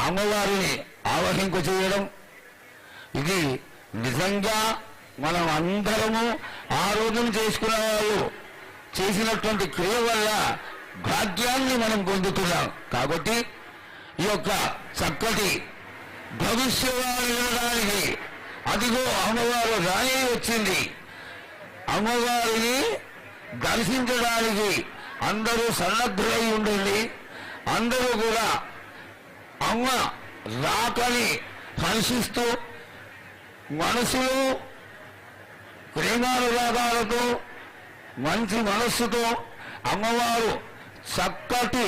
అమ్మవారిని ఆవహింప చేయడం. ఇది నిజంగా మనం అందరము ఆరోగ్యం చేసుకునే వాళ్ళు చేసినటువంటి క్రియ వల్ల భాగ్యాన్ని మనం పొందుతున్నాం. కాబట్టి ఈ యొక్క చక్కటి భవిష్యవాణి అదిగో అమ్మవారు రాణి వచ్చింది. అమ్మవారిని దర్శించడానికి అందరూ సన్నద్ధులై ఉండండి. అందరూ కూడా అమ్మ రాకని హర్షిస్తూ మనసులో ప్రేమానురాగాలతో మంచి మనస్సుతో అమ్మవారు చక్కటి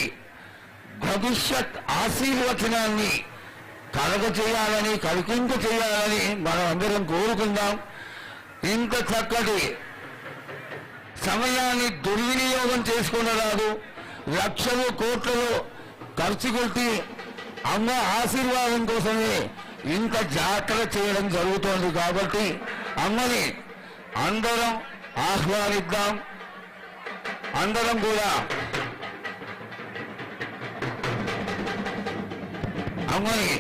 భవిష్యత్ ఆశీర్వచనాన్ని కలగ చేయాలని కలికింప చేయాలని మనం అందరం కోరుకుందాం. ఇంత చక్కటి సమయాన్ని దుర్వినియోగం చేసుకునరాదు లక్షలు కోట్లలో ఖర్చు కొట్టి అమ్మ ఆశీర్వాదం కోసమే ఇంత జాతర చేయడం జరుగుతోంది కాబట్టి అమ్మని అందరం ఆహ్వానిద్దాం. అందరం కూడా అమ్మని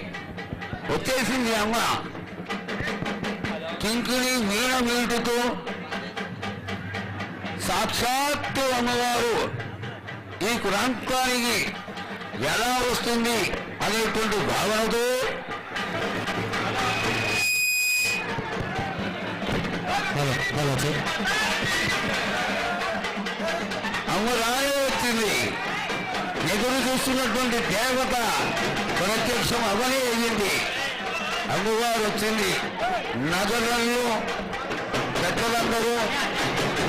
వచ్చేసింది అమ్మ. కింకిణి మీన మీటుతూ సాక్షాత్తు అమ్మవారు ఈ ప్రాంతానికి ఎలా వస్తుంది? అనేటువంటి భావనతో అమ్మ రానే వచ్చింది. ఎదురు చూస్తున్నటువంటి దేవత ప్రత్యక్షం అవనే అయ్యింది. అమ్మవారు వచ్చింది. నగరంలో పెద్దలందరూ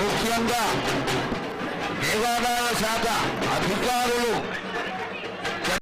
ముఖ్యంగా దేవాదాయ శాఖ అధికారులు